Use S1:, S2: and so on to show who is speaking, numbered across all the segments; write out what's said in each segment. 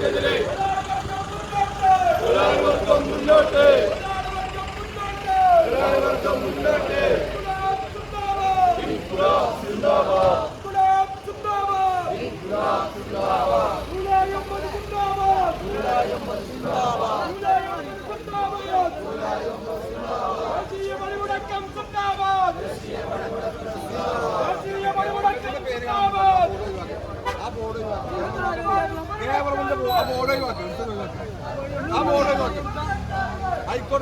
S1: Yeah, yeah, yeah.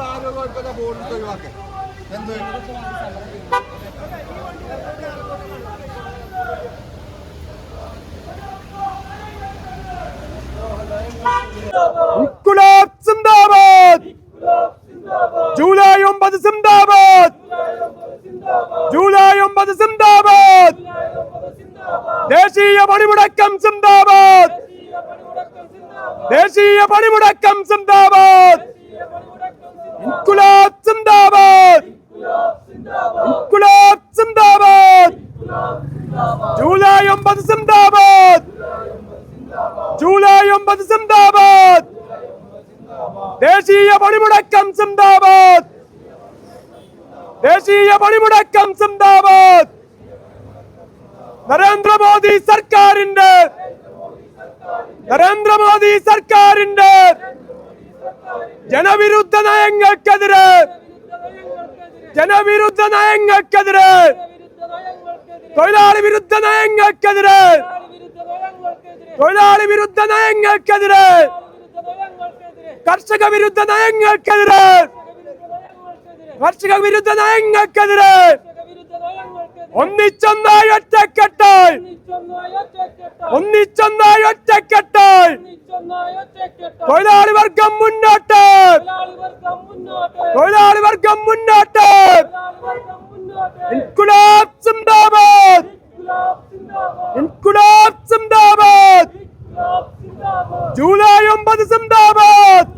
S1: ഹൈക്കോടതി ആരോഗ്യ വകുപ്പിന്റെ ബോർഡിൽ ഒഴിവാക്കി. എന്ത്?
S2: ഇൻകുലാബ് സിന്ദാബാദ്. ജൂലൈ ഒമ്പത് സിന്ദാബാദ്. ജൂലൈ ഒമ്പത് സിന്ദാബാദ്. ദേശീയ പണിമുടക്കം സിന്ദാബാദ്. ദേശീയ പണിമുടക്കം സിന്ദാബാദ് ഇൻകുലാബ് സിന്ദാബാദ് ഇൻകുലാബ് സിന്ദാബാദ് ജൂലൈ ഒമ്പത് സിന്ദാബാദ് ജൂലൈ ഒമ്പത് സിന്ദാബാദ്. ദേശീയ പണിമുടക്കം സിന്ദാബാദ്. ദേശീയ പണിമുടക്കം സിന്ദാബാദ്. നരേന്ദ്രമോദി സർക്കാരിന്റെ. നരേന്ദ്രമോദി സർക്കാരിന്റെ. ജനവിരുദ്ധ നയങ്ങൾക്കെതിരെ. ജനവിരുദ്ധ നയങ്ങൾക്കെതിരെ. തൊഴിലാളി വിരുദ്ധ നയങ്ങൾക്കെതിരെ. തൊഴിലാളി വിരുദ്ധ നയങ്ങൾക്കെതിരെ കർഷക വിരുദ്ധ നയങ്ങൾക്കെതിരെ കർഷക വിരുദ്ധ നയങ്ങൾക്കെതിരെ ഒന്നിച്ചൊന്നായി ഒറ്റക്കെട്ടായി ഒന്നിച്ചൊന്നായി ഒറ്റക്കെട്ടായി തൊഴിലാളി വർഗം മുന്നോട്ട്. തൊഴിലാളി വർഗം മുന്നോട്ട്. ഇൻകുലാബ് സിന്ദാബാദ്. ഇൻകുലാബ് സിന്ദാബാദ്. ജൂലൈ ഒമ്പത് സിന്ദാബാദ്.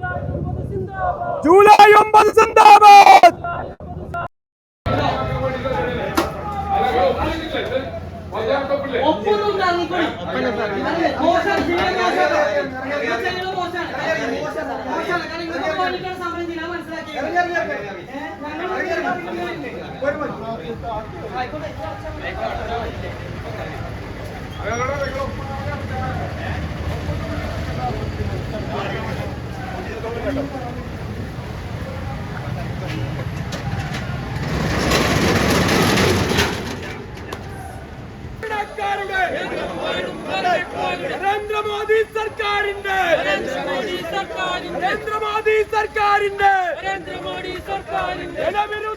S2: ജൂലൈ ഒമ്പത് സിന്ദാബാദ്.
S3: ഒപ്പൊന്നും താങ്ങിക്കൊള്ളി. മോശം, ചെയ്യണ മോശം. ഇത് ചെയ്യണ മോശാണ്. മോശാണ്. കാരണം ഇങ്ങനത്തെ പോലീസുകാരെ സമരം ചെയ്യാൻ മനസ്സിലാക്കിയത്. ഏ? ഞങ്ങൾ ആയിക്കോട്ടെ.
S2: നരേന്ദ്രമോദി സർക്കാരിന്റെ നരേന്ദ്രമോദി സർക്കാരിന്റെ
S3: നരേന്ദ്രമോദി സർക്കാരിന്റെ
S2: ജനവിരുദ്ധ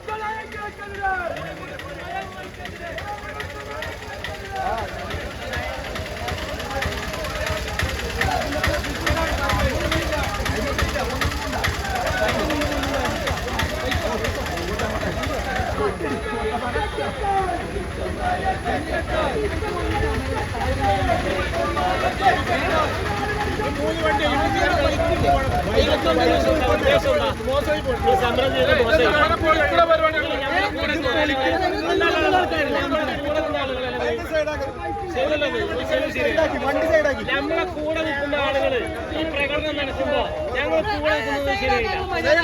S4: നമ്മളെ കൂടെ നിൽക്കുന്ന ആളുകൾ ഈ പ്രകടനം നടത്തുമ്പോ ഞങ്ങൾ കൂടെ നിൽക്കുന്നത് ശരിയല്ല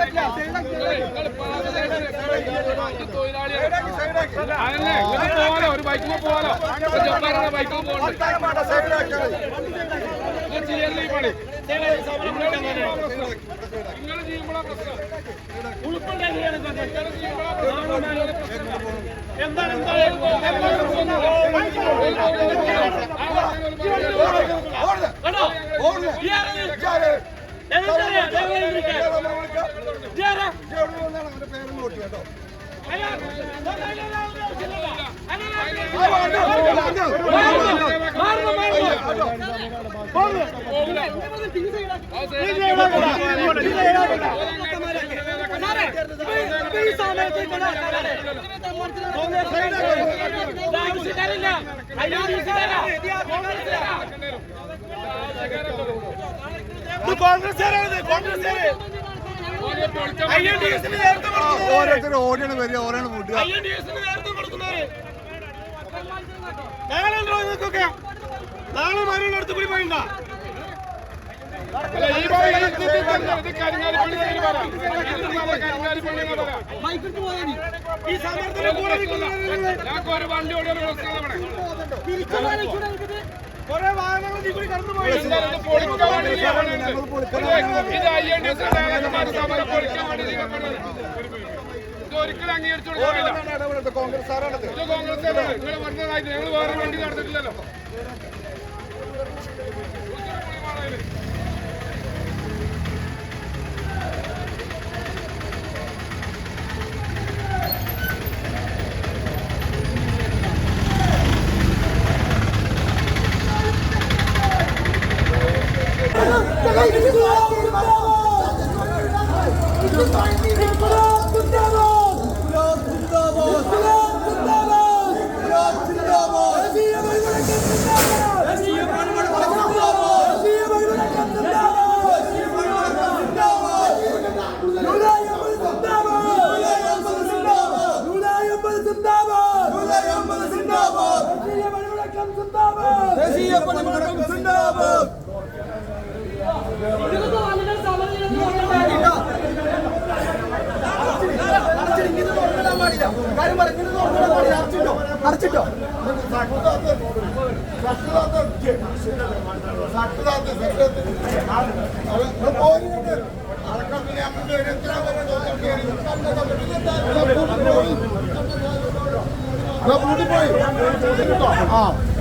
S3: ബൈക്കിൽ പോയ പോലെ
S5: ഒരു ബൈക്കിൽ പോവാലോ ജപ്പാനുള്ള ബൈക്കിൽ പോകണ്ട ചെയ്യല്ലേ ഈ പണി നിങ്ങൾ ചെയ്യുമ്പോഴാണ് പ്രശ്നം
S4: എന്താണ്
S3: ഈ സമയത്ത് ഇവിടെ
S4: ആവശ്യക്കാരില്ല
S1: ഓരോരുത്തർ ഓടിയാണ് വരിക ഓരോണ് വിടുക
S4: നാളെ മരുന്ന് എടുത്ത് കൂടി പോയിണ്ട?
S5: ഈ
S4: സമരത്തിന് കൂടെ
S5: ഒരു വണ്ടി ഓടിയാണ്
S4: കുറെ വാഹനങ്ങൾ ഇതിൽ കൂടി കടന്നു പോയി.
S5: ഇത് ഐ എൻ ഡി സമരം പൊളിക്കാൻ വേണ്ടി ചെയ്യുന്നത് ഇത് ഒരിക്കലും അംഗീകരിച്ചു കൊടുക്കാറില്ല
S1: കോൺഗ്രസ്
S5: കോൺഗ്രസ് നിങ്ങൾ പറഞ്ഞതായിട്ട് ഞങ്ങൾ വേറെ വണ്ടി നടത്തിട്ടില്ലല്ലോ
S1: ആ.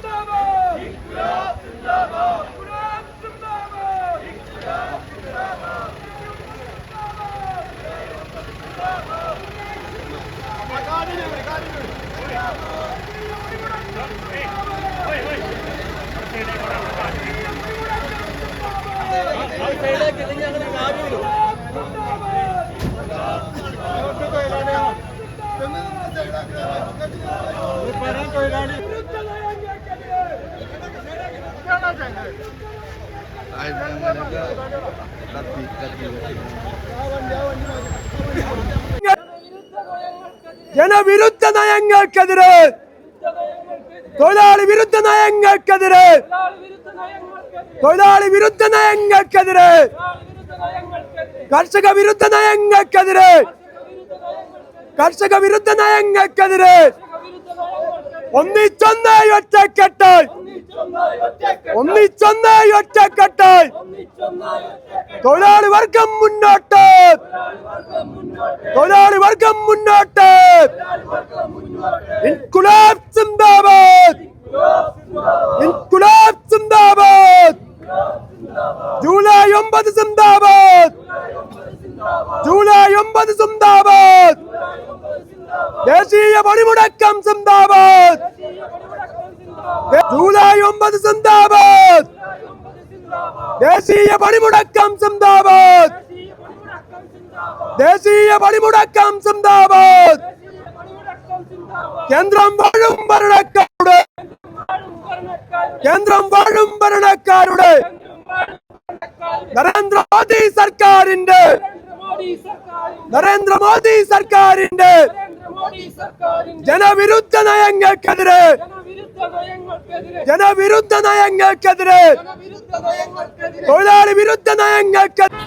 S2: जिंदाबाद इनकलाब जिंदाबाद इनकलाब जिंदाबाद इनकलाब जिंदाबाद തൊഴിലാളി ജനവിരുദ്ധ നയങ്ങൾക്കെതിരെ തൊഴിലാളി വിരുദ്ധ നയങ്ങൾക്കെതിരെ തൊഴിലാളി വിരുദ്ധ നയങ്ങൾക്കെതിരെ കർഷക വിരുദ്ധ നയങ്ങൾക്കെതിരെ കർഷക വിരുദ്ധ നയങ്ങൾക്കെതിരെ ഒന്നിച്ചൊന്നായി ഒറ്റക്കെട്ടായി. ഒന്നിച്ചൊന്നായി ഒറ്റക്കെട്ടായി. തൊഴിലാളി വർഗം മുന്നോട്ട്. തൊഴിലാളി വർഗം മുന്നോട്ട്. ഇൻകുലാബ് സിന്ദാബാദ്. ഇൻകുലാബ് സിന്ദാബാദ് ജൂലൈ ഒമ്പത് സിന്ദാബാദ് ജൂലൈ ഒമ്പത് സിന്ദാബാദ് ദേശീയ പണിമുടക്കം സിന്ദാബാദ് ജൂലൈ ഒമ്പത് സിന്ദാബാദ് ദേശീയ പണിമുടക്കം സിന്ദാബാദ് ദേശീയ പണിമുടക്കം സിന്ദാബാദ്. കേന്ദ്രം വാഴും ഭരണക്കാരുടെ കേന്ദ്രം വാഴും ഭരണക്കാരുടെ നരേന്ദ്രമോദി സർക്കാരിന്റെ നരേന്ദ്രമോദി സർക്കാരിന്റെ ജനവിരുദ്ധ നയങ്ങൾക്കെതിരെ ജനവിരുദ്ധ നയങ്ങൾക്കെതിരെ തൊഴിലാളി വിരുദ്ധ നയങ്ങൾക്കെതിരെ